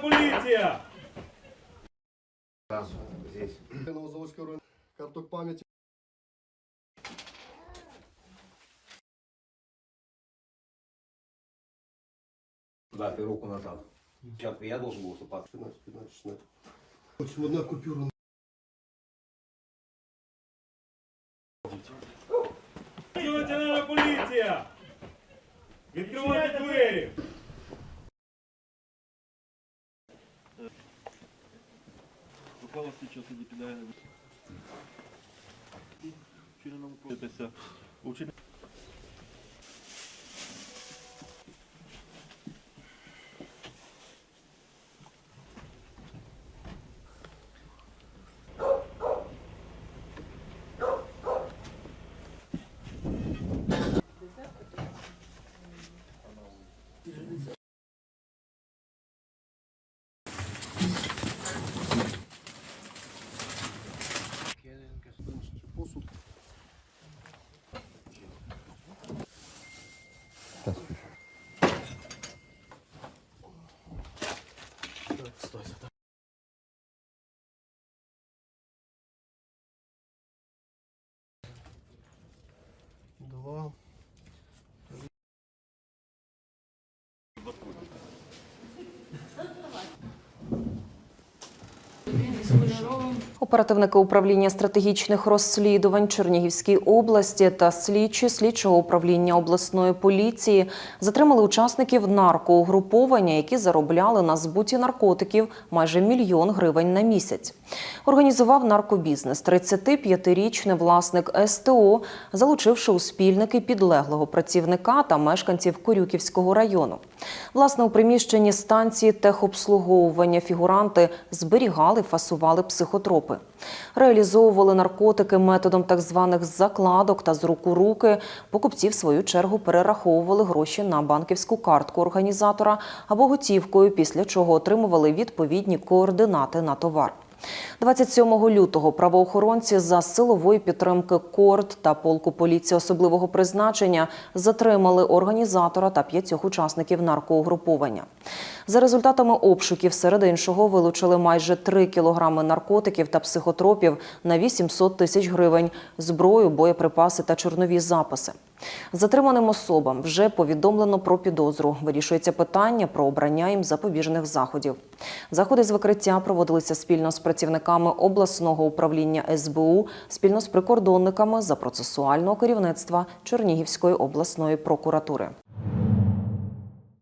поліція! Сразу здесь. Новозаводський район, карток пам'яті. Да, ты руку нажал. Сейчас я должен был уступаться. 15, 15, 16. Ось одна купюра. Що національна поліція? Відкривайте двері! Ухвала слідчого судді підлягає вчиненому alcohol Оперативники управління стратегічних розслідувань Чернігівської області та слідчі слідчого управління обласної поліції затримали учасників наркоугруповання, які заробляли на збуті наркотиків майже мільйон гривень на місяць. Організував наркобізнес 35-річний власник СТО, залучивши у спільники підлеглого працівника та мешканців Корюківського району. Власне, у приміщенні станції техобслуговування фігуранти зберігали, фасували психотропи. Реалізовували наркотики методом так званих закладок та з рук у руки. Покупці, в свою чергу, перераховували гроші на банківську картку організатора або готівкою, після чого отримували відповідні координати на товар. 27 лютого правоохоронці за силової підтримки КОРД та полку поліції особливого призначення затримали організатора та п'ятьох учасників наркоугруповання. За результатами обшуків, серед іншого, вилучили майже 3 кілограми наркотиків та психотропів на 800 тисяч гривень, зброю, боєприпаси та чорнові записи. Затриманим особам вже повідомлено про підозру. Вирішується питання про обрання їм запобіжних заходів. Заходи з викриття проводилися спільно з працівниками обласного управління СБУ, спільно з прикордонниками за процесуального керівництва Чернігівської обласної прокуратури.